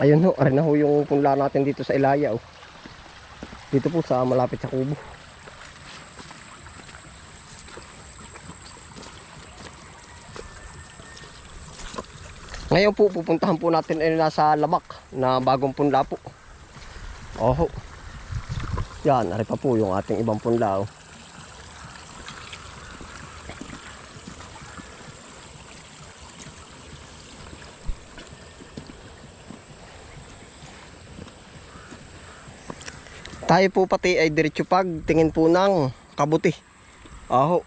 Ayun ho, arin na ho yung punla natin dito sa Ilaya oh. Dito po sa malapit sa kubo. Ngayon po pupuntahan po natin ay nasa Labak na bagong punla po. Oho. Yan, ari pa po yung ating ibang punla oh. Tayo po pati ay diretso pag tingin po ng kabuti. Aho.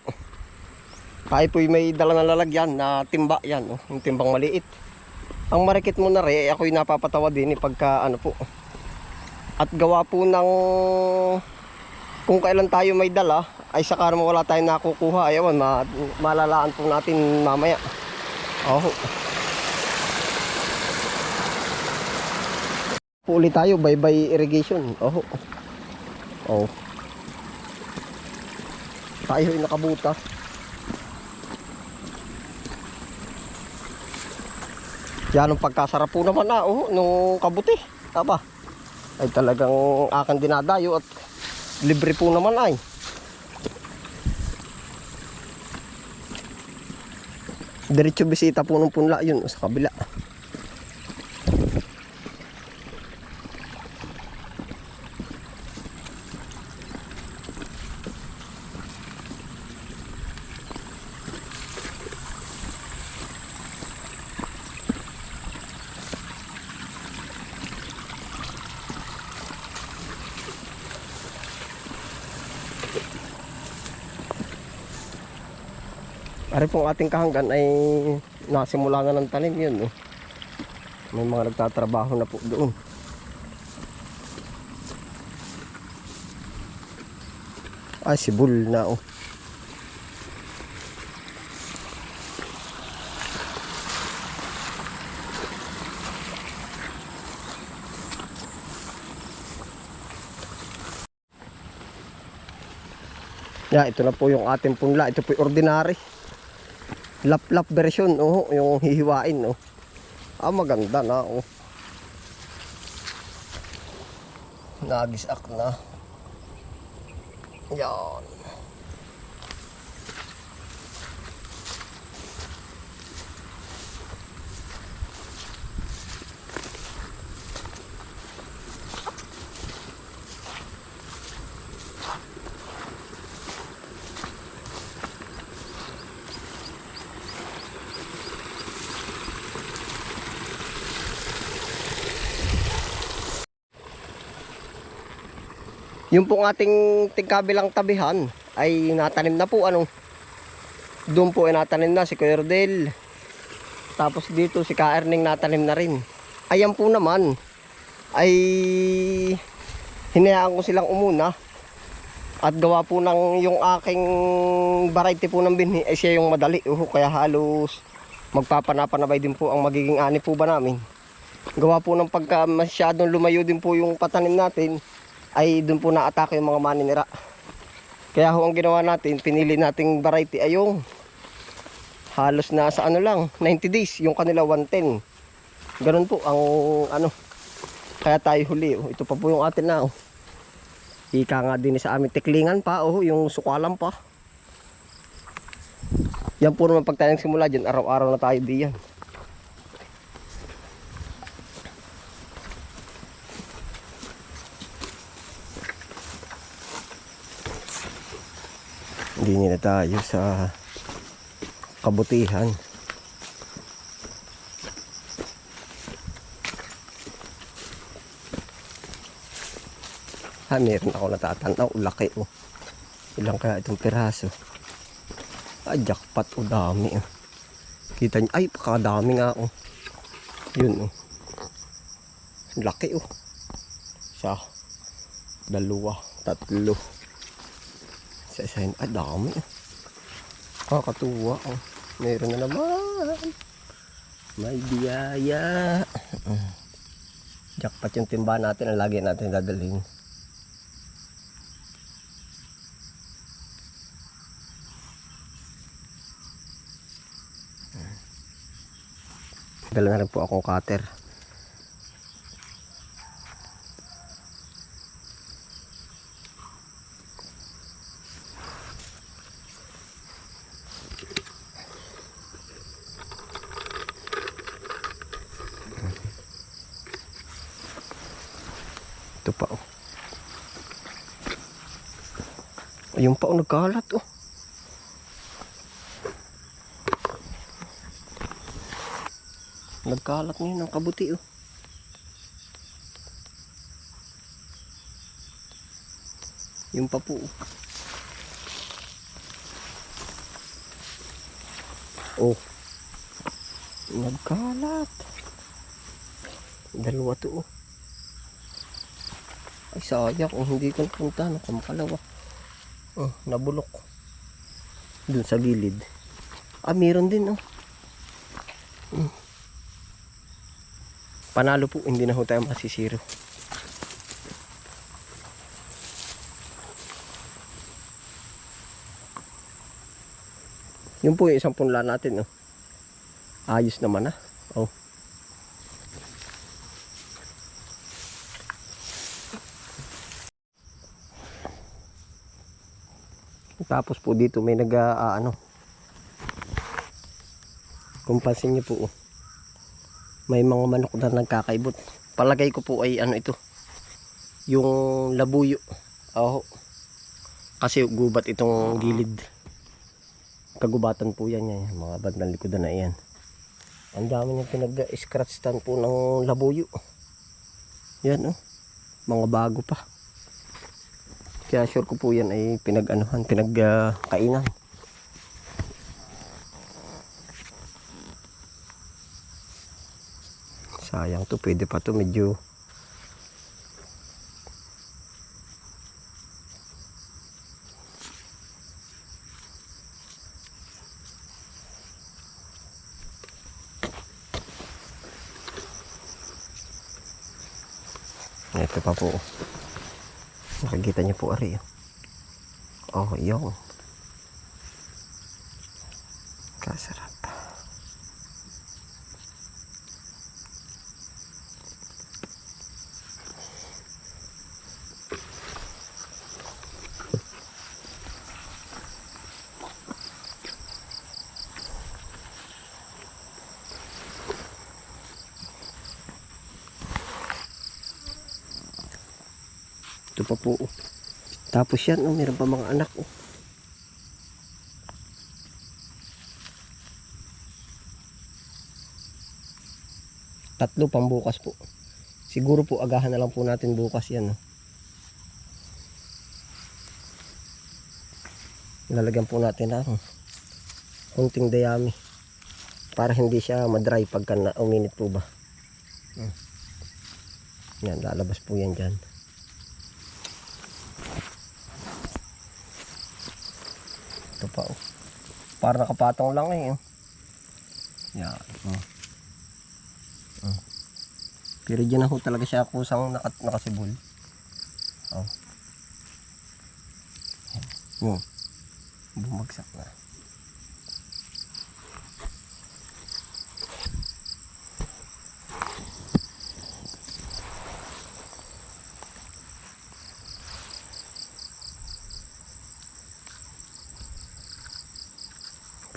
Tayo po may dala na lalagyan na timba yan, oh, yung timbang maliit. Ang marikit mo na rin, ako'y napapatawa din eh, pagka ano po. At gawa po ng kung kailan tayo may dala, ay saka naman wala tayong nakukuha. Ayawan, ma malalaan po natin mamaya. Aho. Po ulit tayo, bye-bye irrigation. Oho. Oh. Tayo ay nakabuta. Yan ang pagkasarap po naman na, oh, nung kabuti. Aba. Ay talagang akan dinadayo at libre po naman ay. Diretso bisita po ng punla yun sa kabila. Ari pong ating kahanggan ay nasimula na ng tanim yun. Oh. May mga nagtatrabaho na po doon. Ay, sibul na oh. Ya, ito na po yung ating punla. Ito po yung ordinary lap-lap version oh, yung hihiwain oh. Ah, maganda na oh. Nagisak na. Yan. Yung pong ating tingkabilang tabihan ay natanim na po ano. Doon po ay natanim na si Kuya Rodel. Tapos dito si Ka Erning natanim na rin. Ayan po naman ay hinayaan ko silang umuna. At gawa po ng yung aking variety po ng binhi ay siya yung madali. Uh, kaya halos magpapanapanabay din po ang magiging ani po ba namin. Gawa po ng pagka masyadong lumayo din po yung patanim natin ay doon po na-atake yung mga maninira. Kaya ho ang ginawa natin, pinili nating variety ay yung halos na sa ano lang, 90 days, yung kanila 110. Ganun po ang ano, kaya tayo huli. Oh. Ito pa po yung atin na. Oh. Ika nga din sa aming tiklingan pa, oh, yung sukalan pa. Yan po naman pag simula dyan, araw-araw na tayo diyan. Hindi nila tayo sa kabutihan. Ha, meron ako natatanaw. Laki oh. Ilang kaya itong piraso. Ah, jackpot o dami oh. Kita niyo, ay, pakadami nga oh. Yun oh. Laki oh. Isa, dalawa, tatlo. Sa isa yun, ah, dami. Kakatuwa oh. Meron na naman. May biyaya. Jackpot yung timba natin. Ang lagi natin dadalhin. Dala na rin po akong cutter. Ito pa oh. Ayun pa oh, nagkalat oh. Nagkalat ngayon ng kabuti oh. Yung pa po. Oh. Nagkalat. Dalawa to oh. Ay sayang kung hindi ko napunta ng kamakalawa. Oh, nabulok. Dun sa gilid. Ah, meron din oh. Hmm. Panalo po, hindi na ho tayo masisiro. Yun po yung isang punla natin, oh. Ayos naman, ah. Oh. Tapos po dito may nag ah, ano. Kung pansin niyo po, oh. May mga manok na nagkakaibot. Palagay ko po ay ano ito. Yung labuyo. Oh. Kasi gubat itong gilid kagubatan po yan yan mga bandang likodan na yan ang dami niya pinag-scratch po ng labuyo yan oh mga bago pa kaya sure ko po yan ay pinag-anuhan pinag-kainan sayang to pwede pa to medyo Ito pa po. Nakikita niyo po ari. Oh, yung. Ito pa po. oh. Tapos yan, oh, meron pa mga anak. Oh. Tatlo pang bukas po. Siguro po agahan na lang po natin bukas yan. Oh. Lalagyan po natin ng kunting dayami para hindi siya madry pagka na uminit po ba. Hmm. Yan, lalabas po yan dyan. Ito pa oh. Para nakapatong lang eh. oh. Yan. Oh. Oh. Pero dyan na ho talaga siya kusang naka, nakasibol. Oh. Yun. Bumagsak na.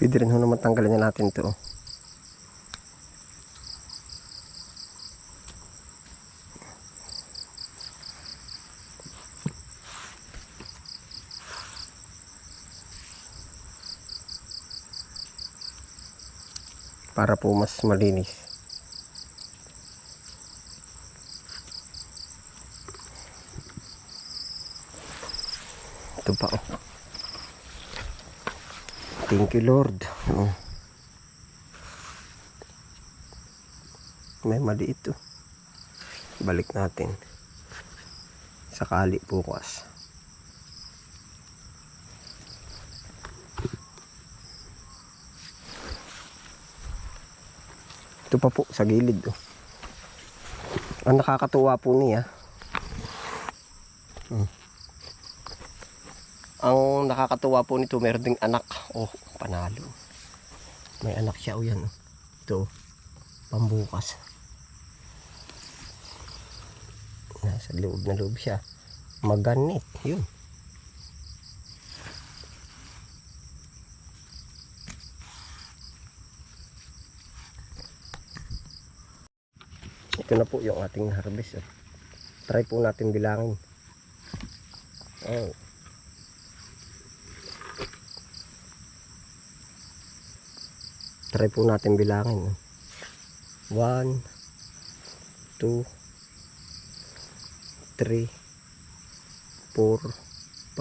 Pwede rin ho naman na natin to. Para po mas malinis. Ito pa oh. Thank you Lord. Oh. May maliit to. Balik natin. Sakali bukas. Ito pa po sa gilid. Oh. Ang nakakatuwa po niya. Hmm. Ang nakakatuwa po nito, meron ding anak. Oh, panalo. May anak siya o yan. oh. Ito, pambukas. Nasa loob na loob siya. Maganit. Yun. Ito na po yung ating harvest. Oh. Try po natin bilangin. Oh. Try po natin bilangin. 1 2 3 4 5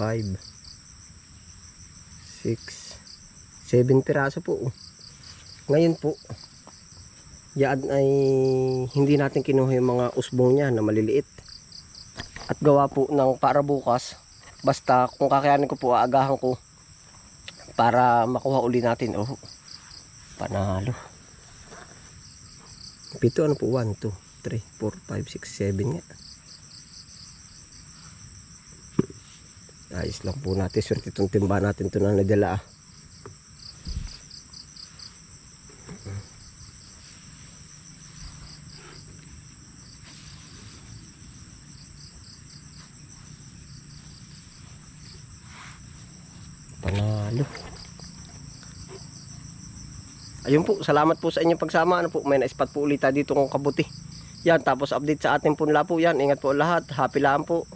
6 7 piraso po. Ngayon po, yan ay hindi natin kinuha yung mga usbong niya na maliliit. At gawa po ng para bukas, basta kung kakayanin ko po, aagahan ko para makuha uli natin. Oh, panalo. Pito ano po? 1, 2, 3, 4, 5, 6, 7 nga. Ayos lang po natin. Swerte itong timba natin ito na nadala. ah. Panalo. Ayun po, salamat po sa inyong pagsama. Ano po, may na-spot po ulit dito kung kabuti. Yan, tapos update sa ating punla po yan. Ingat po lahat. Happy lang po.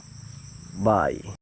Bye.